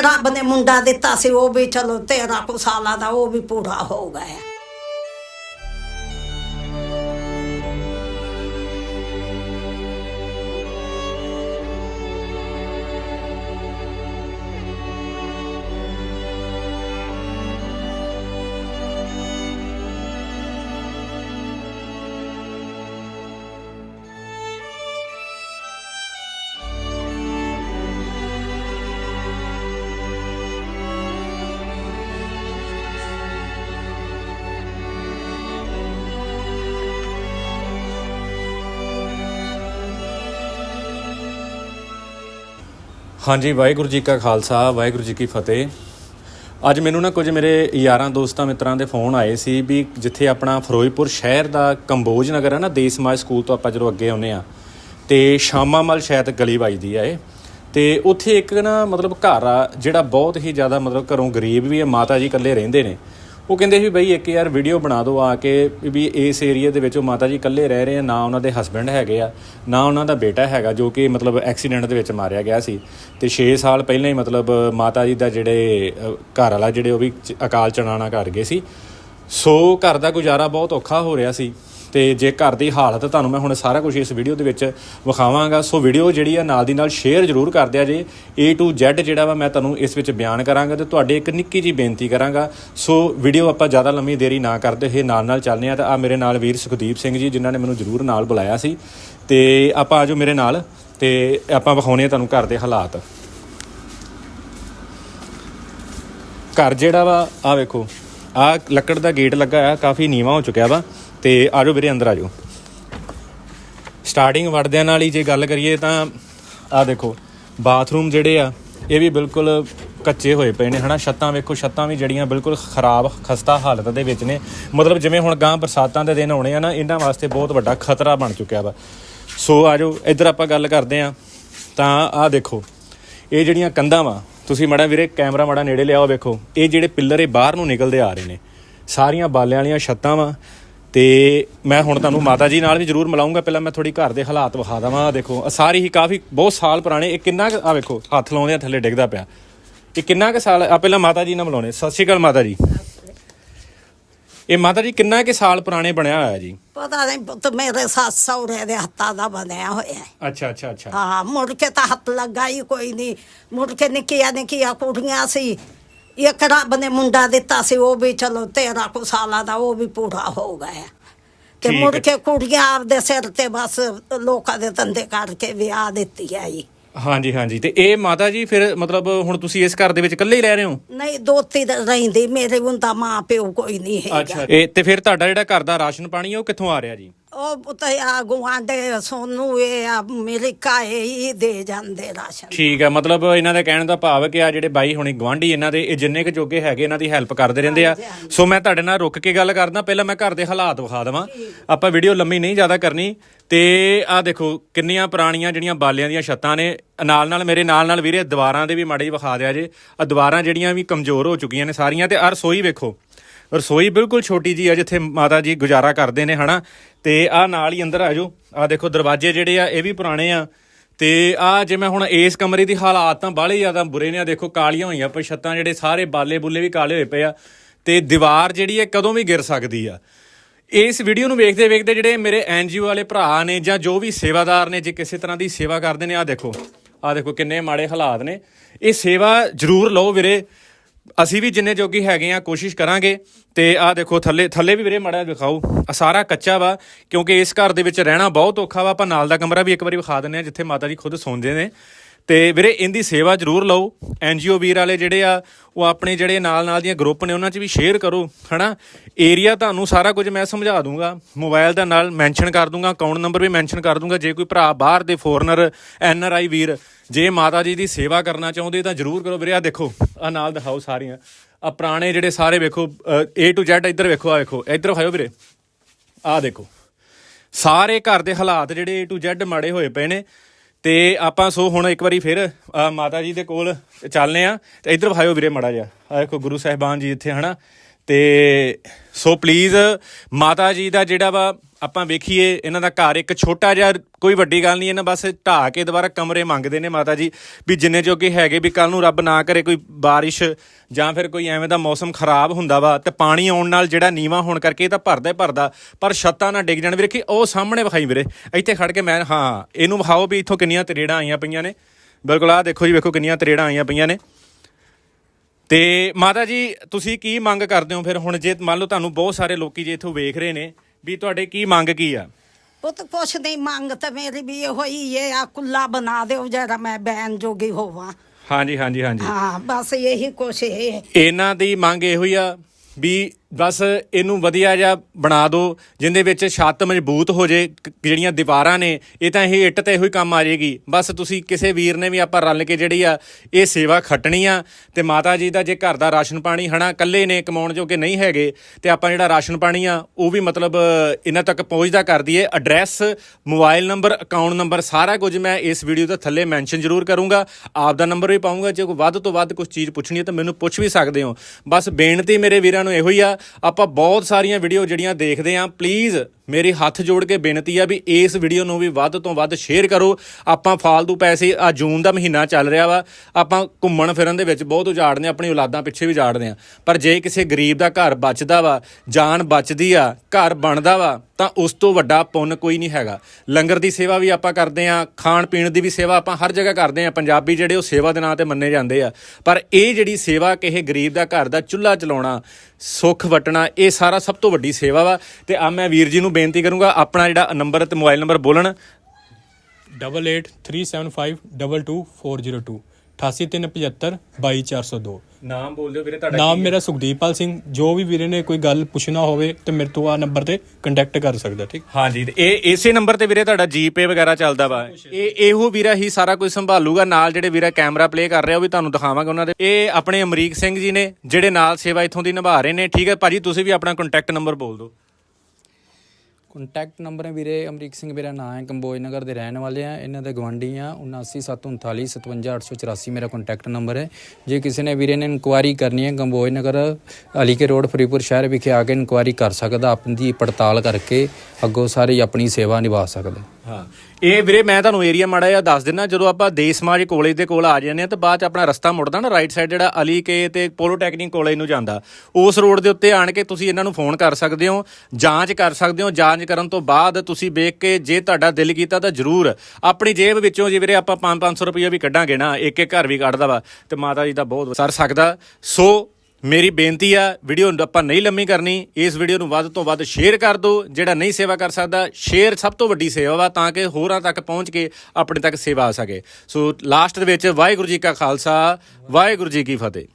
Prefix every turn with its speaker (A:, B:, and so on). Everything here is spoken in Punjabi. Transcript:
A: ਰੱਬ ਨੇ ਮੁੰਡਾ ਦਿੱਤਾ ਸੀ, ਉਹ ਵੀ ਚਲੋ 13 ਕੁ ਸਾਲਾਂ ਦਾ, ਉਹ ਵੀ ਪੂਰਾ ਹੋ ਗਿਆ।
B: ਹਾਂਜੀ, ਵਾਹਿਗੁਰੂ ਜੀ ਕਾ ਖਾਲਸਾ, ਵਾਹਿਗੁਰੂ ਜੀ ਕੀ ਫਤਿਹ। ਅੱਜ ਮੈਨੂੰ ਨਾ ਕੁਝ ਮੇਰੇ ਯਾਰਾਂ ਦੋਸਤਾਂ ਮਿੱਤਰਾਂ ਦੇ ਫੋਨ ਆਏ ਸੀ ਵੀ ਜਿੱਥੇ ਆਪਣਾ ਫਿਰੋਜ਼ਪੁਰ ਸ਼ਹਿਰ ਦਾ ਕੰਬੋਜ ਨਗਰ ਹੈ ਨਾ, ਦੇਸ ਸਮਾਜ ਸਕੂਲ ਤੋਂ ਆਪਾਂ ਜਦੋਂ ਅੱਗੇ ਆਉਨੇ ਆ ਤੇ ਸ਼ਾਮਾਂ ਮਲ ਸ਼ਾਇਦ ਗਲੀ ਵੱਜਦੀ ਆ ਇਹ। ਤੇ ਉੱਥੇ ਇੱਕ ਨਾ ਮਤਲਬ ਘਰ ਆ ਜਿਹੜਾ ਬਹੁਤ ਹੀ ਜ਼ਿਆਦਾ ਮਤਲਬ ਘਰੋਂ ਗਰੀਬ ਵੀ ਹੈ ਮਾਤਾ ਜੀ ਇਕੱਲੇ ਰਹਿੰਦੇ ਨੇ। ਉਹ ਕਹਿੰਦੇ ਸੀ ਬਈ ਇੱਕ ਯਾਰ ਵੀਡੀਓ ਬਣਾ ਦਿਓ ਆ ਕੇ ਵੀ ਇਸ ਏਰੀਆ ਦੇ ਵਿੱਚ ਉਹ ਮਾਤਾ ਜੀ ਇਕੱਲੇ ਰਹਿ ਰਹੇ ਆ, ਨਾ ਉਹਨਾਂ ਦੇ ਹਸਬੰਡ ਹੈਗੇ ਆ, ਨਾ ਉਹਨਾਂ ਦਾ ਬੇਟਾ ਹੈਗਾ, ਜੋ ਕਿ ਮਤਲਬ ਐਕਸੀਡੈਂਟ ਦੇ ਵਿੱਚ ਮਾਰਿਆ ਗਿਆ ਸੀ। ਤੇ 6 ਸਾਲ ਪਹਿਲਾਂ ਹੀ ਮਤਲਬ ਮਾਤਾ ਜੀ ਦਾ ਜਿਹੜੇ ਘਰ ਵਾਲਾ ਜਿਹੜੇ ਉਹ ਵੀ ਚ- ਅਕਾਲ ਚਲਾਣਾ ਕਰ ਗਏ ਸੀ। ਸੋ ਘਰ ਦਾ ਗੁਜ਼ਾਰਾ ਬਹੁਤ ਔਖਾ ਹੋ ਰਿਹਾ ਸੀ। ਤੇ ਜੇ ਘਰ ਦੀ ਹਾਲਤ ਤੁਹਾਨੂੰ ਮੈਂ ਹੁਣ ਸਾਰਾ ਕੁਝ ਇਸ ਵੀਡੀਓ ਦੇ ਵਿੱਚ ਵਿਖਾਵਾਂਗਾ, ਸੋ ਵੀਡੀਓ ਜਿਹੜੀ ਆ ਨਾਲ ਦੀ ਨਾਲ ਸ਼ੇਅਰ ਜ਼ਰੂਰ ਕਰ ਦਿਆ ਜੇ। A to Z ਜਿਹੜਾ ਵਾ ਮੈਂ ਤੁਹਾਨੂੰ ਇਸ ਵਿੱਚ ਬਿਆਨ ਕਰਾਂਗਾ ਤੇ ਤੁਹਾਡੇ ਇੱਕ ਨਿੱਕੀ ਜੀ ਬੇਨਤੀ ਕਰਾਂਗਾ। ਸੋ ਵੀਡੀਓ ਆਪਾਂ ਜ਼ਿਆਦਾ ਲੰਮੀ ਦੇਰੀ ਨਾ ਕਰਦੇ ਹੋਏ ਨਾਲ ਨਾਲ ਚੱਲਨੇ ਆ ਤਾਂ ਆ ਮੇਰੇ ਨਾਲ ਵੀਰ ਸੁਖਦੀਪ ਸਿੰਘ ਜੀ ਜਿਨ੍ਹਾਂ ਨੇ ਮੈਨੂੰ ਜ਼ਰੂਰ ਨਾਲ ਬੁਲਾਇਆ ਸੀ। ਤੇ ਆਪਾਂ ਆਜੋ ਮੇਰੇ ਨਾਲ ਤੇ ਆਪਾਂ ਵਿਖਾਉਨੇ ਆ ਤੁਹਾਨੂੰ ਘਰ ਦੇ ਹਾਲਾਤ। ਘਰ ਜਿਹੜਾ ਵਾ, ਆ ਵੇਖੋ, ਆ ਲੱਕੜ ਦਾ ਗੇਟ ਲੱਗਾ ਆ ਕਾਫੀ ਨੀਵਾ ਹੋ ਚੁੱਕਿਆ ਵਾ। ਤੇ ਆਜੋ ਵੀਰੇ, ਅੰਦਰ ਆਜੋ। ਸਟਾਰਟਿੰਗ ਵੜਦਿਆਂ ਨਾਲ ਹੀ ਜੇ ਗੱਲ ਕਰੀਏ ਤਾਂ ਆ ਦੇਖੋ ਬਾਥਰੂਮ ਜਿਹੜੇ ਆ, ਇਹ ਵੀ ਬਿਲਕੁਲ ਕੱਚੇ ਹੋਏ ਪਏ ਨੇ, ਹਨਾ? ਛੱਤਾਂ ਵੇਖੋ, ਛੱਤਾਂ ਵੀ ਜੜੀਆਂ ਬਿਲਕੁਲ ਖਰਾਬ, ਖਸਤਾ ਹਾਲਤ ਦੇ ਵਿੱਚ ਨੇ। ਮਤਲਬ ਜਿਵੇਂ ਹੁਣ ਗਾਂ ਬਰਸਾਤਾਂ ਦੇ ਦਿਨ ਆਉਣੇ ਆ ਨਾ, ਇਹਨਾਂ ਵਾਸਤੇ ਬਹੁਤ ਵੱਡਾ ਖਤਰਾ ਬਣ ਚੁੱਕਿਆ ਵਾ। ਸੋ ਆਜੋ, ਇੱਧਰ ਆਪਾਂ ਗੱਲ ਕਰਦੇ ਆ ਤਾਂ ਆਹ ਦੇਖੋ, ਇਹ ਜਿਹੜੀਆਂ ਕੰਧਾਂ ਵਾ, ਤੁਸੀਂ ਮੜਾ ਵੀਰੇ ਕੈਮਰਾ ਮੜਾ ਨੇੜੇ ਲਿਆਓ ਵੇਖੋ। ਇਹ ਜਿਹੜੇ ਪਿੱਲਰ ਇਹ ਬਾਹਰ ਨੂੰ ਨਿਕਲਦੇ ਆ ਰਹੇ ਨੇ। ਸਾਰੀਆਂ ਬਾਲਿਆਂ ਵਾਲੀਆਂ ਛੱਤਾਂ ਵਾ ਤੇ ਮੈਂ ਹੁਣ ਤੁਹਾਨੂੰ ਮਾਤਾ ਜੀ ਨਾਲ ਵੀ ਜ਼ਰੂਰ ਮਿਲਾਉਂਗਾ। ਪਹਿਲਾਂ ਮੈਂ ਥੋੜੀ ਘਰ ਦੇ ਹਾਲਾਤ ਵਿਖਾ ਦਵਾਂ। ਦੇਖੋ ਸਾਰੀ ਹੀ ਕਾਫੀ ਬਹੁਤ ਸਾਲ ਪੁਰਾਣੇ। ਇਹ ਕਿੰਨਾ ਆ ਵੇਖੋ ਹੱਥ ਲਾਉਂਦੇ ਆ ਥੱਲੇ ਡਿੱਗਦਾ ਪਿਆ। ਇਹ ਕਿੰਨਾ ਕੁ ਸਾਲ ਆ ਪਹਿਲਾਂ ਮਾਤਾ ਜੀ ਨਾਲ ਮਿਲਾਉਣੇ। ਸਤਿ ਸ਼੍ਰੀ ਅਕਾਲ ਮਾਤਾ ਜੀ। ਇਹ ਮਾਤਾ ਜੀ ਕਿੰਨਾ ਕੁ ਸਾਲ ਪੁਰਾਣੇ ਬਣਿਆ ਹੋਇਆ ਜੀ?
A: ਪਤਾ ਨਹੀਂ ਪੁੱਤ ਮੇਰੇ ਸੱਸ ਸਹੁਰੇ ਦੇ ਹੱਥਾਂ ਦਾ ਬਣਿਆ ਹੋਇਆ। ਹੈ
B: ਅੱਛਾ ਅੱਛਾ ਅੱਛਾ।
A: ਹਾਂ ਮੁੜ ਕੇ ਤਾਂ ਹੱਥ ਲੱਗਾ ਹੀ ਕੋਈ ਨਹੀਂ। ਮੁੜ ਕੇ ਨਿੱਕੀਆਂ ਨਿੱਕੀਆਂ ਕੁੜੀਆਂ ਸੀ। ਇੱਕ ਰੱਬ ਨੇ ਮੁੰਡਾ ਦਿੱਤਾ ਸੀ ਉਹ ਵੀ ਚਲੋ 13 ਕੁ ਸਾਲਾਂ ਦਾ ਉਹ ਵੀ ਪੂਰਾ ਹੋ ਗਿਆ। ਤੇ
B: ਠੀਕ
A: ਮੁੜ
B: ਹੈ।
A: ਕੇ ਕੁੜੀਆਂ ਆਪਦੇ ਸਿਰ ਤੇ ਬਸ ਲੋਕਾਂ ਦੇ ਧੰਦੇ ਕਰਕੇ ਵਿਆਹ ਦਿੱਤੀ ਹੈ ਜੀ।
B: ਹਾਂਜੀ ਹਾਂਜੀ। ਤੇ ਇਹ ਮਾਤਾ ਜੀ ਫਿਰ ਮਤਲਬ ਹੁਣ ਤੁਸੀਂ ਇਸ ਘਰ ਦੇ ਵਿੱਚ ਇਕੱਲੇ ਹੀ ਰਹਿ ਰਹੇ ਹੋ?
A: ਨਹੀਂ ਦੋਤੀ ਰਹਿੰਦੀ। ਮੇਰੇ ਹੁੰਦਾ ਮਾਂ ਪਿਓ ਕੋਈ ਨਹੀਂ ਹੈਗਾ।
B: ਇਹ ਤੇ ਫਿਰ ਤੁਹਾਡਾ ਜਿਹੜਾ ਘਰ ਦਾ ਰਾਸ਼ਨ ਪਾਣੀ ਹੈ ਉਹ ਕਿੱਥੋਂ ਆ ਰਿਹਾ ਜੀ?
A: ਉਹ ਪੁੱਤ ਆ ਗੁਆਂਢੇ ਸੋਨੂੰ ਇਹ ਆ ਅਮਰੀਕਾ ਇਹ ਹੀ ਦੇ ਜਾਂਦੇ ਰਾਸ਼ਨ।
B: ਠੀਕ ਹੈ ਮਤਲਬ ਇਹਨਾਂ ਦਾ ਕਹਿਣ ਦਾ ਭਾਵ ਹੈ ਕਿ ਆ ਜਿਹੜੇ ਬਾਈ ਹੁਣੀ ਗਵਾਂਢੀ ਇਹਨਾਂ ਦੇ ਇਹ ਜਿੰਨੇ ਕੁ ਜੋਗੇ ਹੈਗੇ ਇਹਨਾਂ ਦੀ ਹੈਲਪ ਕਰਦੇ ਰਹਿੰਦੇ ਆ। ਸੋ ਮੈਂ ਤੁਹਾਡੇ ਨਾਲ ਰੁੱਕ ਕੇ ਗੱਲ ਕਰਦਾ ਪਹਿਲਾਂ ਮੈਂ ਘਰ ਦੇ ਹਾਲਾਤ ਵਿਖਾ ਦਵਾਂ। ਆਪਾਂ ਵੀਡੀਓ ਲੰਮੀ ਨਹੀਂ ਜ਼ਿਆਦਾ ਕਰਨੀ। ਤੇ ਆ ਦੇਖੋ ਕਿੰਨੀਆਂ ਪੁਰਾਣੀਆਂ ਜਿਹੜੀਆਂ ਬਾਲਿਆਂ ਦੀਆਂ ਛੱਤਾਂ ਨੇ। ਨਾਲ ਨਾਲ ਮੇਰੇ ਨਾਲ ਨਾਲ ਵੀਰੇ ਦੀਵਾਰਾਂ ਦੇ ਵੀ ਮਾੜੇ ਵਿਖਾ ਦਿਆ ਜੇ। ਆ ਦੀਵਾਰਾਂ ਜਿਹੜੀਆਂ ਵੀ ਕਮਜ਼ੋਰ ਹੋ ਚੁੱਕੀਆਂ ਨੇ ਸਾਰੀਆਂ ਤੇ ਆ ਰਸੋਈ ਵੇਖੋ। ਰਸੋਈ ਬਿਲਕੁਲ ਛੋਟੀ ਜੀ ਆ, ਜਿੱਥੇ ਮਾਤਾ ਜੀ ਗੁਜ਼ਾਰਾ ਕਰਦੇ ਨੇ, ਹਨਾ? ਤੇ ਆ ਨਾਲ ਹੀ ਅੰਦਰ ਆ ਜਾਓ। ਆ ਦੇਖੋ, ਦਰਵਾਜ਼ੇ ਜਿਹੜੇ ਆ, ਇਹ ਵੀ ਪੁਰਾਣੇ ਆ। ਤੇ ਆ ਜਿਵੇਂ ਹੁਣ ਇਸ ਕਮਰੇ ਦੀ ਹਾਲਾਤ ਤਾਂ ਬਾਹਲੇ ਜ਼ਿਆਦਾ ਬੁਰੇ ਨੇ। ਆ ਦੇਖੋ, ਕਾਲੀਆਂ ਹੋਈਆਂ ਪਈ ਛੱਤਾਂ ਜਿਹੜੇ ਸਾਰੇ ਬਾਲੇ ਬੁੱਲੇ ਵੀ ਕਾਲੇ ਹੋਏ ਪਏ ਆ। ਤੇ ਦੀਵਾਰ ਜਿਹੜੀ ਹੈ ਕਦੋਂ ਵੀ ਗਿਰ ਸਕਦੀ ਆ। ਇਸ ਵੀਡੀਓ ਨੂੰ ਵੇਖਦੇ ਵੇਖਦੇ ਜਿਹੜੇ ਮੇਰੇ ਐਨਜੀਓ ਵਾਲੇ ਭਰਾ ਨੇ ਜਾਂ ਜੋ ਵੀ ਸੇਵਾਦਾਰ ਨੇ, ਜੇ ਕਿਸੇ ਤਰ੍ਹਾਂ ਦੀ ਸੇਵਾ ਕਰਦੇ ਨੇ ਆ ਦੇਖੋ। ਆ ਦੇਖੋ, ਕਿੰਨੇ ਮਾੜੇ ਹਾਲਾਤ ਨੇ। ਇਹ ਸੇਵਾ ਜ਼ਰੂਰ ਲਓ ਵੀਰੇ। ਅਸੀਂ ਵੀ ਜਿੰਨੇ ਜੋਗੀ ਹੈਗੇ ਆ, ਕੋਸ਼ਿਸ਼ ਕਰਾਂਗੇ ਤੇ ਆਹ ਦੇਖੋ ਥੱਲੇ ਥੱਲੇ ਵੀ ਵੀਰੇ ਮਾੜਾ ਜਿਹਾ ਦਿਖਾਓ। ਆ ਸਾਰਾ ਕੱਚਾ ਵਾ, ਕਿਉਂਕਿ ਇਸ ਘਰ ਦੇ ਵਿੱਚ ਰਹਿਣਾ ਬਹੁਤ ਔਖਾ ਵਾ। ਆਪਾਂ ਨਾਲ ਦਾ ਕਮਰਾ ਵੀ ਇੱਕ ਵਾਰੀ ਵਿਖਾ ਦਿੰਨੇ ਆ, ਜਿੱਥੇ ਮਾਤਾ ਜੀ ਖੁਦ ਸੌਂਦੇ ਨੇ। ਤੇ ਵੀਰੇ, ਇਹਦੀ ਸੇਵਾ ਜ਼ਰੂਰ ਲਓ। ਐਨਜੀਓ ਵੀਰ ਵਾਲੇ ਜਿਹੜੇ ਆ, ਉਹ ਆਪਣੇ ਜਿਹੜੇ ਨਾਲ ਨਾਲ ਦੀਆਂ ਗਰੁੱਪ ਨੇ, ਉਹਨਾਂ 'ਚ ਵੀ ਸ਼ੇਅਰ ਕਰੋ, ਹਨਾ? ਏਰੀਆ ਤੁਹਾਨੂੰ ਸਾਰਾ ਕੁਝ ਮੈਂ ਸਮਝਾ ਦੂੰਗਾ। ਮੋਬਾਈਲ ਦਾ ਨਾਲ ਮੈਂਸ਼ਨ ਕਰ ਦੂੰਗਾ ਅਕਾਊਂਟ ਨੰਬਰ ਵੀ ਮੈਂਸ਼ਨ ਕਰ ਦੂੰਗਾ। ਜੇ ਕੋਈ ਭਰਾ ਬਾਹਰ ਦੇ ਫੋਰਨਰ ਐਨ ਆਰ ਆਈ ਵੀਰ, ਜੇ ਮਾਤਾ ਜੀ ਦੀ ਸੇਵਾ ਕਰਨਾ ਚਾਹੁੰਦੇ, ਤਾਂ ਜ਼ਰੂਰ ਕਰੋ। ਵੀਰੇ ਆ ਦੇਖੋ ਆ ਨਾਲ ਦਿਖਾਓ ਸਾਰੀਆਂ। ਆ ਪੁਰਾਣੇ ਜਿਹੜੇ ਸਾਰੇ ਵੇਖੋ A to Z ਇੱਧਰ ਵੇਖੋ ਆ ਵੇਖੋ। ਇੱਧਰ ਖਾਓ ਵੀਰੇ। ਆ ਦੇਖੋ। ਸਾਰੇ ਘਰ ਦੇ ਹਾਲਾਤ ਜਿਹੜੇ A to Z ਮਾੜੇ ਹੋਏ ਪਏ ਨੇ। ਤੇ ਆਪਾਂ ਸੋ ਹੁਣ ਇੱਕ ਵਾਰੀ ਫਿਰ ਮਾਤਾ ਜੀ ਦੇ ਕੋਲ ਚੱਲਨੇ ਆ। ਤੇ ਇੱਧਰ ਵਿਖਾਇਓ ਵੀਰੇ ਮੜਾ ਜਿਹਾ। ਆ ਦੇਖੋ ਗੁਰੂ ਸਾਹਿਬਾਨ ਜੀ ਇੱਥੇ, ਹਨਾ? ਤੇ ਸੋ ਪਲੀਜ਼ ਮਾਤਾ ਜੀ ਦਾ ਜਿਹੜਾ ਵਾ, ਆਪਾਂ ਵੇਖੀਏ, ਇਹਨਾਂ ਦਾ ਘਰ ਇੱਕ ਛੋਟਾ ਜਿਹਾ, ਕੋਈ ਵੱਡੀ ਗੱਲ ਨਹੀਂ, ਇਹਨਾਂ ਬਸ ਢਾਹ ਕੇ ਦੁਬਾਰਾ ਕਮਰੇ ਮੰਗਦੇ ਨੇ ਮਾਤਾ ਜੀ, ਵੀ ਜਿੰਨੇ ਜੋਗੇ ਹੈਗੇ ਵੀ ਕੱਲ ਨੂੰ ਰੱਬ ਨਾ ਕਰੇ ਕੋਈ ਬਾਰਿਸ਼ ਜਾਂ ਫਿਰ ਕੋਈ ਐਵੇਂ ਦਾ ਮੌਸਮ ਖਰਾਬ ਹੁੰਦਾ ਵਾ, ਤੇ ਪਾਣੀ ਆਉਣ ਨਾਲ ਜਿਹੜਾ ਨੀਵਾ ਹੋਣ ਕਰਕੇ ਇਹ ਤਾਂ ਭਰਦਾ ਹੀ ਭਰਦਾ, ਪਰ ਛੱਤਾਂ ਨਾ ਡਿੱਗ ਜਾਣ। ਵੀਰੇ ਕਿ ਉਹ ਸਾਹਮਣੇ ਵਿਖਾਈ ਵੀਰੇ, ਇੱਥੇ ਖੜ ਕੇ ਮੈਂ, ਹਾਂ, ਇਹਨੂੰ ਵਿਖਾਓ ਵੀ ਇੱਥੋਂ ਕਿੰਨੀਆਂ ਤਰੇੜਾਂ ਆਈਆਂ ਪਈਆਂ ਨੇ। ਬਿਲਕੁਲ, ਆਹ ਦੇਖੋ ਜੀ, ਵੇਖੋ ਕਿੰਨੀਆਂ ਤਰੇੜਾਂ ਆਈਆਂ ਪਈਆਂ ਨੇ। ਤੇ ਮਾਤਾ ਜੀ ਤੁਸੀਂ ਕੀ ਮੰਗ ਕਰਦੇ ਹੋ? ਫਿਰ ਹੁਣ ਜੇ ਮੰਨ ਲਓ ਤੁਹਾਨੂੰ ਬਹੁਤ ਸਾਰੇ ਲੋਕੀ ਜੇ ਇੱਥੋਂ ਵੇਖ ਰਹੇ ਨੇ ਵੀ ਤੁਹਾਡੇ ਕੀ ਮੰਗ ਕੀ ਆ?
A: ਪੁੱਤ ਕੁਛ ਨਹੀਂ ਮੰਗ ਤਾਂ ਮੇਰੀ ਵੀ ਇਹੋ ਹੀ ਹੈ ਆ ਕੁੱਲਾ ਬਣਾ ਦਿਓ ਜਿਹੜਾ ਮੈਂ ਬੈਨ ਜੋਗੀ ਹੋਵਾਂ।
B: ਹਾਂਜੀ ਹਾਂਜੀ ਹਾਂਜੀ।
A: ਹਾਂ ਬਸ ਇਹੀ ਕੁਛ ਹੈ
B: ਇਹਨਾਂ ਦੀ ਮੰਗ ਇਹੋ ਹੀ ਆ ਵੀ ਬਸ ਇਹਨੂੰ ਵਧੀਆ ਜਿਹਾ ਬਣਾ ਦਿਓ ਜਿੰਦੇ ਵਿੱਚ ਛੱਤ ਮਜ਼ਬੂਤ ਹੋ ਜੇ ਜਿਹੜੀਆਂ ਦੀਵਾਰਾਂ ਨੇ, ਇਹ ਤਾਂ ਇਹ ਇੱਟ ਤੇ ਇਹੋ ਹੀ ਕੰਮ ਆ ਜਾਏਗੀ ਬਸ ਤੁਸੀਂ ਕਿਸੇ ਵੀਰ ਨੇ ਵੀ ਆਪਾਂ ਰਲ ਕੇ ਜਿਹੜੀ ਆ, ਇਹ ਸੇਵਾ ਖੱਟਣੀ ਆ, ਤੇ ਮਾਤਾ ਜੀ ਦਾ ਜੇ ਘਰ ਦਾ ਰਾਸ਼ਨ ਪਾਣੀ ਹਨਾ ਇਕੱਲੇ ਨੇ ਕਮਾਉਣ ਜੋਗੇ ਨਹੀਂ ਹੈਗੇ, ਤੇ ਆਪਾਂ ਜਿਹੜਾ ਰਾਸ਼ਨ ਪਾਣੀ ਆ, ਉਹ ਵੀ ਮਤਲਬ ਇਹਨਾਂ ਤੱਕ ਪਹੁੰਚਦਾ ਕਰ ਦਈਏ। Address mobile number account number, ਸਾਰਾ ਕੁਝ ਮੈਂ ਇਸ ਵੀਡੀਓ ਦੇ ਥੱਲੇ ਮੈਂਸ਼ਨ ਜ਼ਰੂਰ ਕਰੂੰਗਾ। ਆਪ ਦਾ ਨੰਬਰ ਵੀ ਪਾਉਂਗਾ ਜੇ ਕੋਈ ਵੱਧ ਤੋਂ ਵੱਧ ਕੁਝ ਚੀਜ਼ ਪੁੱਛਣੀ ਹੈ ਤਾਂ ਮੈਨੂੰ ਪੁੱਛ ਵੀ ਸਕਦੇ ਹੋ। ਬਸ ਬੇਨਤੀ ਮੇਰੇ ਵੀਰਾਂ ਨੂੰ ਇਹੋ ਹੀ ਆ ਆਪਾਂ ਬਹੁਤ ਸਾਰੀਆਂ ਵੀਡੀਓ ਜਿਹੜੀਆਂ ਦੇਖਦੇ ਆ ਪਲੀਜ਼ ਮੇਰੀ ਹੱਥ ਜੋੜ ਕੇ ਬੇਨਤੀ ਆ ਵੀ ਇਸ ਵੀਡੀਓ ਨੂੰ ਵੀ ਵੱਧ ਤੋਂ ਵੱਧ ਸ਼ੇਅਰ ਕਰੋ। ਆਪਾਂ ਫਾਲਤੂ ਪੈਸੇ ਆ ਜੂਨ ਦਾ ਮਹੀਨਾ ਚੱਲ ਰਿਹਾ ਵਾ, ਆਪਾਂ ਘੁੰਮਣ ਫਿਰਨ ਦੇ ਵਿੱਚ ਬਹੁਤ ਉਜਾੜਦੇ ਆ, ਆਪਣੀ ਔਲਾਦਾਂ ਪਿੱਛੇ ਵੀ ਉਜਾੜਦੇ ਆ। ਪਰ ਜੇ ਕਿਸੇ ਗਰੀਬ ਦਾ ਘਰ ਬਚਦਾ ਵਾ, ਜਾਨ ਬਚਦੀ ਆ, ਘਰ ਬਣਦਾ ਵਾ, ਤਾਂ ਉਸ ਤੋਂ ਵੱਡਾ ਪੁੰਨ ਕੋਈ ਨਹੀਂ ਹੈਗਾ। ਲੰਗਰ ਦੀ ਸੇਵਾ ਵੀ ਆਪਾਂ ਕਰਦੇ ਆ, ਖਾਣ ਪੀਣ ਦੀ ਵੀ ਸੇਵਾ ਆਪਾਂ ਹਰ ਜਗ੍ਹਾ ਕਰਦੇ ਆ, ਪੰਜਾਬੀ ਜਿਹੜੇ ਉਹ ਸੇਵਾ ਦੇ ਨਾਂ ਤੇ ਮੰਨੇ ਜਾਂਦੇ ਆ। ਪਰ ਇਹ ਜਿਹੜੀ ਸੇਵਾ ਕਿਸੇ ਗਰੀਬ ਦਾ ਘਰ ਦਾ ਚੁੱਲ੍ਹਾ ਚਲਾਉਣਾ, ਸੁੱਖ ਵਟਣਾ, ਇਹ ਸਾਰਾ ਸਭ ਤੋਂ ਵੱਡੀ ਸੇਵਾ ਵਾ। ਤੇ ਆ ਮੈਂ ਵੀਰ ਜੀ ਨੂੰ ਬੇਨਤੀ ਕਰੂੰਗਾ ਆਪਣਾ ਜਿਹੜਾ ਨੰਬਰ ਤੇ ਮੋਬਾਈਲ ਨੰਬਰ ਬੋਲਣ।
C: Double eight three seven five double two four zero two ਅਠਾਸੀ ਤਿੰਨ ਪਝੱਤਰ ਬਾਈ ਚਾਰ ਸੌ ਦੋ
B: ਨਾਮ ਬੋਲ ਦਿਓ ਵੀਰੇ
C: ਨਾਮ ਮੇਰਾ ਸੁਖਦੀਪਾਲ ਸਿੰਘ ਜੋ ਵੀ ਵੀਰੇ ਨੇ ਕੋਈ ਗੱਲ ਪੁੱਛਣਾ ਹੋਵੇ ਤੇ ਮੇਰੇ ਤੋਂ ਆ ਨੰਬਰ ਤੇ ਕੰਟੈਕਟ ਕਰ ਸਕਦਾ ਠੀਕ?
B: ਹਾਂਜੀ ਤੇ ਇਹ ਇਸੇ ਨੰਬਰ ਤੇ ਵੀਰੇ ਤੁਹਾਡਾ ਜੀਪੇ ਵਗੈਰਾ ਚੱਲਦਾ ਵਾ। ਇਹ ਇਹੋ ਵੀਰਾ ਹੀ ਸਾਰਾ ਕੁਝ ਸੰਭਾਲੂਗਾ ਨਾਲ ਜਿਹੜੇ ਵੀਰਾ ਕੈਮਰਾ ਪਲੇ ਕਰ ਰਿਹਾ ਉਹ ਵੀ ਤੁਹਾਨੂੰ ਦਿਖਾਵਾਂਗੇ ਉਹਨਾਂ ਦੇ। ਇਹ ਆਪਣੇ ਅਮਰੀਕ ਸਿੰਘ ਜੀ ਨੇ ਜਿਹੜੇ ਨਾਲ ਸੇਵਾ ਇੱਥੋਂ ਦੀ ਨਿਭਾ ਰਹੇ ਨੇ ਠੀਕ ਹੈ? ਭਾਜੀ ਤੁਸੀਂ ਵੀ ਆਪਣਾ ਕੰਟੈਕਟ ਨੰਬਰ ਬੋਲ ਦਿਓ।
D: ਕੰਟੈਕਟ ਨੰਬਰ ਹੈ ਵੀਰੇ, ਅਮਰੀਕ ਸਿੰਘ ਮੇਰਾ ਨਾਮ ਹੈ, ਕੰਬੋਜ ਨਗਰ ਦੇ ਰਹਿਣ ਵਾਲੇ ਆ ਇਹਨਾਂ ਦੇ ਗਵਾਂਢੀ ਆ 7973957884 ਮੇਰਾ ਕੰਟੈਕਟ ਨੰਬਰ ਹੈ। ਜੇ ਕਿਸੇ ਨੇ ਵੀਰੇ ਨੇ ਇਨਕੁਆਇਰੀ ਕਰਨੀ ਹੈ ਕੰਬੋਜ ਨਗਰ ਅਲੀ ਰੋਡ ਫਰੀਦਪੁਰ ਸ਼ਹਿਰ ਵਿਖੇ ਆ ਕੇ ਇਨਕੁਆਇਰੀ ਕਰ ਸਕਦਾ, ਆਪਣੀ ਪੜਤਾਲ ਕਰਕੇ ਅੱਗੋਂ ਸਾਰੀ ਆਪਣੀ ਸੇਵਾ ਨਿਭਾ ਸਕਦਾ।
B: ਹਾਂ। ਇਹ ਵੀਰੇ, ਮੈਂ ਤੁਹਾਨੂੰ ਏਰੀਆ ਮਾੜਾ ਜਿਹਾ ਦੱਸ ਦਿੰਦਾ, ਜਦੋਂ ਆਪਾਂ ਦੇਸ਼ ਸਮਾਜ ਕਾਲਜ ਦੇ ਕੋਲ ਆ ਜਾਂਦੇ ਆ ਤਾਂ ਬਾਅਦ ਚ ਆਪਣਾ ਰਸਤਾ ਮੁੜਦਾ ਨਾ ਰਾਈਟ ਸਾਈਡ ਜਿਹੜਾ ਅਲੀ ਕੇ ਤੇ ਪੋਲੋਟੈਕਨਿਕ ਕਾਲਜ ਨੂੰ ਜਾਂਦਾ। ਉਸ ਰੋਡ ਦੇ ਉੱਤੇ ਆਣ ਕੇ ਤੁਸੀਂ ਇਹਨਾਂ ਨੂੰ ਫੋਨ ਕਰ ਸਕਦੇ ਹੋ, ਜਾਂਚ ਕਰ ਸਕਦੇ ਹੋ। ਜਾਂਚ ਕਰਨ ਤੋਂ ਬਾਅਦ ਤੁਸੀਂ ਵੇਖ ਕੇ ਜੇ ਤੁਹਾਡਾ ਦਿਲ ਕੀਤਾ ਤਾਂ ਜ਼ਰੂਰ ਆਪਣੀ ਜੇਬ ਵਿੱਚੋਂ ਜੇ ਵੀਰੇ ਆਪਾਂ 5-500 ਰੁਪਏ ਵੀ ਕੱਢਾਂਗੇ ਨਾ ਇੱਕ ਇੱਕ ਘਰ ਵੀ ਕੱਢਦਾ ਵਾ, ਤੇ ਮਾਤਾ ਜੀ ਦਾ ਬਹੁਤ ਸਰ ਸਕਦਾ। ਸੋ ਮੇਰੀ ਬੇਨਤੀ ਆ ਵੀਡੀਓ ਆਪਾਂ ਨਹੀਂ ਲੰਮੀ ਕਰਨੀ, ਇਸ ਵੀਡੀਓ ਨੂੰ ਵੱਧ ਤੋਂ ਵੱਧ ਸ਼ੇਅਰ ਕਰ ਦਿਓ, ਜਿਹੜਾ ਨਹੀਂ ਸੇਵਾ ਕਰ ਸਕਦਾ ਸ਼ੇਅਰ ਸਭ ਤੋਂ ਵੱਡੀ ਸੇਵਾ ਵਾ, ਤਾਂ ਕਿ ਹੋਰਾਂ ਤੱਕ ਪਹੁੰਚ ਕੇ ਆਪਣੇ ਤੱਕ ਸੇਵਾ ਆ ਸਕੇ। ਸੋ ਲਾਸਟ ਦੇ ਵਿੱਚ ਵਾਹਿਗੁਰੂ ਜੀ ਕਾ ਖਾਲਸਾ, ਵਾਹਿਗੁਰੂ ਜੀ ਕੀ ਫਤਿਹ।